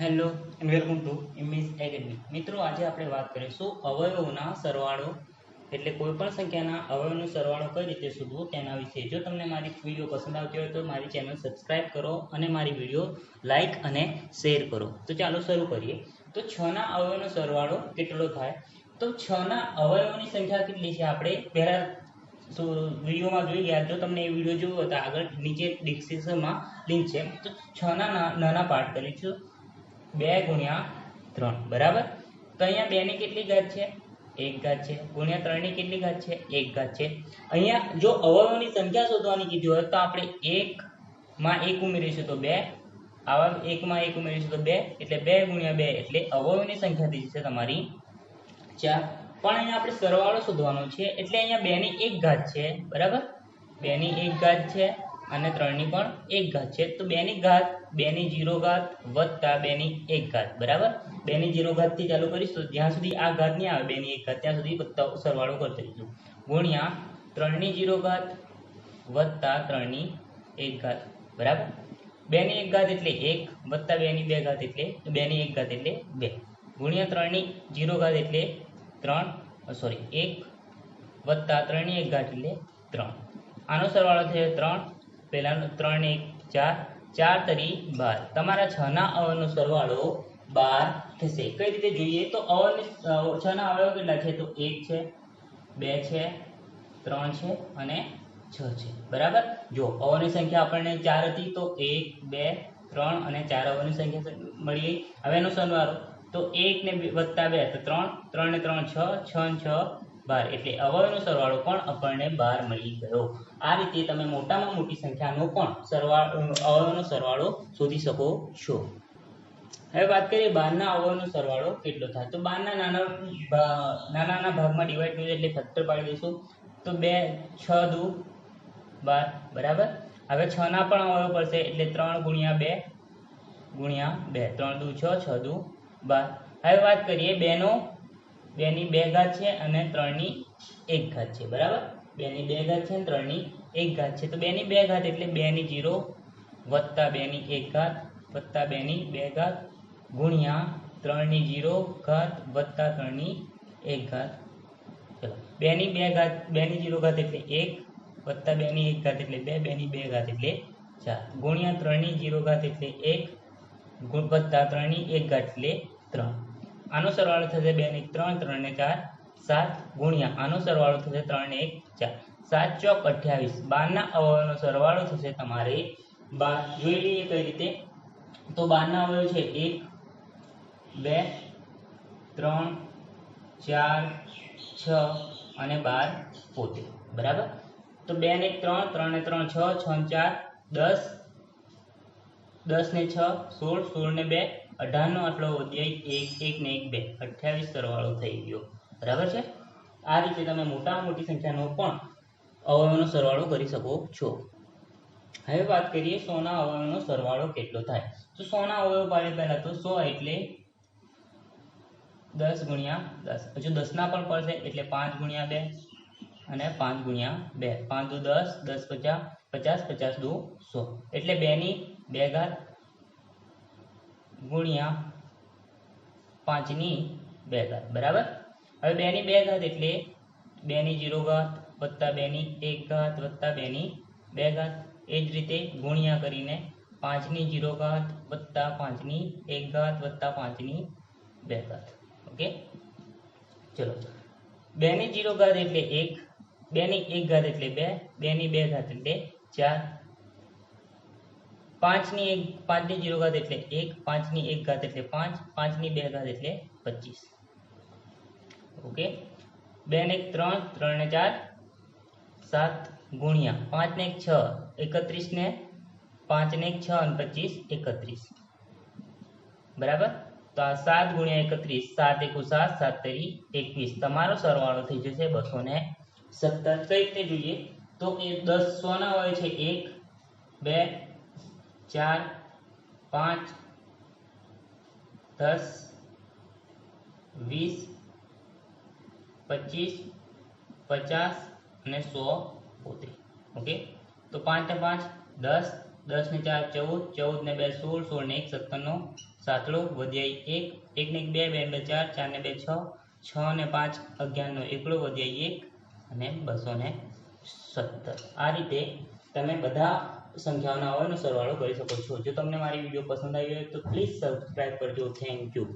Hello and welcome to Image Academy. મિત્રો, આજે આપણે વાત કરીશું અવયવોના સરવાળો, એટલે કોઈ પણ સંખ્યાના અવયવનો સરવાળો કઈ રીતે શોધવો તેના વિશે. જો તમને મારી વીડિયો પસંદ આવતી હોય તો મારી ચેનલ સબસ્ક્રાઇબ કરો અને મારી વીડિયો લાઈક અને શેર કરો. તો ચાલો શરૂ કરીએ. તો છના અવયવનો સરવાળો કેટલો થાય? તો છના અવયવોની સંખ્યા કેટલી છે આપણે પહેલા તો વિડીયોમાં જોઈ ગયા. જો તમને એ વીડિયો જોવો તો આગળ નીચે ડિસ્ક્રિપ્શનમાં લિંક છે. તો છના નાના પાર્ટ કરીશું. બે ગુણ્યા ત્રણ. બરાબર? તો અહીંયા બે ની કેટલી ઘાત છે? એક ઘાત છે. ગુણ્યા ત્રણની કેટલી ઘાત છે? એક ઘાત છે. અહીંયા જો અવયવોની સંખ્યા શોધવાની કીધી હોય તો આપણે એક માં એક ઉમેરીશું તો બે. આવા એકમાં એક ઉમેરીશું તો બે. એટલે બે ગુણ્યા બે એટલે અવયવોની સંખ્યા થઈ જશે તમારી ચાર. પણ અહીંયા આપણે સરવાળો શોધવાનો છે. એટલે અહીંયા બે ની એક ઘાત છે. બરાબર? બે ની એક ઘાત છે. અને ત્રણની પણ એક ઘાત છે. તો બે ની ઘાત બે ની જીરો ઘાત વત્તા બે ની એક ઘાત. બરાબર? બે ની જીરો ઘાતથી ચાલુ કરીશું જ્યાં સુધી આ ઘાત નહીં આવે બે ની એક ઘાત. ત્યાં સુધી વત્તા સરવાળો કરતા જઈશું ગુણ્યા ત્રણની જીરો ઘાત વત્તા ત્રણની એક ઘાત. બરાબર? બે ની એક ઘાત એટલે એક, વત્તા બે ની બે ઘાત એટલે બે ની એક ઘાત એટલે બે. ગુણ્યા ત્રણની જીરો ઘાત એટલે ત્રણ સોરી એક વત્તા ત્રણની એક ઘાત એટલે ત્રણ. આનો સરવાળો થયો ત્રણ પહેલાનો ત્રણ એક ચાર ચાર તરી બાર. તમારા છ ના અવયવનો સરવાળો બાર થશે. કઈ રીતે જોઈએ તો અવન છ ના અવયવ કેટલા છે? તો એક છે, બે છે, ત્રણ છે અને છ છે. બરાબર? જો અવની સંખ્યા આપણને ચાર હતી તો એક, બે, ત્રણ અને ચાર અવની સંખ્યા મળી હવે એનો સરવાળો. તો એક ને વત્તા બે, તો ત્રણ ત્રણ ને ત્રણ છ છ ને છ બાર. એટલે અવયવનો સરવાળો પણ આપણને બાર મળી ગયો. આ રીતે તમે મોટામાં મોટી સંખ્યાનો પણ સરવાળો, અવયવનો સરવાળો શોધી શકો છો. હવે વાત કરીએ બારના અવયવનો સરવાળો કેટલો થાય. તો બારના નાના નાના નાના ભાગમાં ડિવાઈડ કરીએ એટલે ફેક્ટર પાડી દઈશું. તો બે, છ, દુ, બાર. બરાબર? હવે છના પણ અવયવ પડશે એટલે ત્રણ ગુણ્યા બે ગુણ્યા બે. ત્રણ દુ, છ છ દુ, બાર. હવે વાત કરીએ બેનો બેની બે ઘાત છે અને ત્રણની એક ઘાત છે, બરાબર? બેની બે ઘાત છે અને ત્રણની એક ઘાત છે. તો બેની બે ઘાત એટલે બેની જીરો વત્તા બેની એક ઘાત વત્તા બેની બે ઘાત ગુણ્યા ત્રણની જીરો ઘાત વત્તા ત્રણની એક ઘાત. ચલો, બેની બે ઘાત, બેની જીરો ઘાત એટલે એક વત્તા બેની એક ઘાત એટલે બે, બેની બે ઘાત એટલે ચાર. ગુણ્યા ત્રણની જીરો ઘાત એટલે એક વત્તા ત્રણની એક ઘાત એટલે ત્રણ. આનો સરવાળો થશે બે ને ત્રણ ત્રણ ને ચાર, સાત ગુણ્યા, આનો સરવાળો થશે ત્રણ ને એક, ચાર. સાત ચોક અઠ્યાવીસ. બારના અવયવનો સરવાળો થશે તમારે બાર. જોઈ લઈએ કઈ રીતે? તો બારના અવયવ છે એક, બે, ત્રણ, ચાર, છ અને બાર પોતે બરાબર? તો બે ને ત્રણ ત્રણ ને ત્રણ, છ છ ને ચાર, દસ. દસ ને છ, સોળ સોળ ને બે અઢારનો આટલો અધ્યાય એક એક ને એક બે, અઠ્યાવીસ સરવાળો થઈ ગયો. બરાબર છે? આ રીતે તમે મોટામાં મોટી સંખ્યાનો પણ અવયવનો સરવાળો કરી શકો છો. હવે વાત કરીએ સોના અવયવનો સરવાળો કેટલો થાય? તો સોના અવયવ પાડે પહેલા તો સો એટલે દસ ગુણ્યા દસ. હજુ દસના પણ પડશે એટલે પાંચ ગુણ્યા બે અને પાંચ ગુણ્યા બે. પાંચ દુ દસ દસ પચાસ પચાસ પચાસ દુ સો. એટલે બેની બે ઘાત ગુણ્યા પાંચની બે ઘાત, બરાબર? હવે બેની બે ઘાત એટલે બેની જીરો ઘાત વત્તા બેની એક ઘાત વત્તા બેની બે ઘાત. એ જ રીતે ગુણ્યા કરીને પાંચની જીરો ઘાત વત્તા પાંચની એક ઘાત વત્તા પાંચની બે ઘાત. ઓકે? ચલો. બેની જીરો ઘાત એટલે એક, બેની એક ઘાત એટલે બે, બેની બે ઘાત એટલે ચાર. પાંચની એક પાંચની જીરો ઘાત એટલે એક, પાંચની એક ઘાત એટલે પાંચ, પાંચની બે ઘાત એટલે પચીસ. ઓકે? બે ને એક ત્રણ ત્રણ ને ચાર, સાત ગુણ્યા પાંચ ને એક છ, એકત્રીસ ને પાંચ ને એક છ અને પચીસ, એકત્રીસ. બરાબર? તો આ સાત ગુણ્યા એકત્રીસ, સાત એકુ સાત સાત તરી એકવીસ. તમારો સરવાળો થઈ જશે બસો ને સત્તર. કઈ રીતે જોઈએ? તો એ દસ સોના હોય છે એક, બે ચાર, પાંચ, દસ, વીસ, પચીસ, પચાસ અને સો પોતે ઓકે? તો પાંચ ને પાંચ, દસ દસ ને ચાર, ચૌદ ચૌદ ને બે, સોળ સોળ ને એક સત્તરનો સાતડો વધ્યાય એક એક ને એક બે બે બે ચાર ચાર ને બે છ છ ને પાંચ અગિયારનો એકડો વધ્યાય એક અને બસો ને સત્તર. આ રીતે તમે બધા સંખ્યાઓના અવયવનો સરવાળો કરી શકો છો. જો તમને મારી વીડિયો પસંદ આવી હોય તો પ્લીઝ સબસ્ક્રાઈબ કરજો. Thank you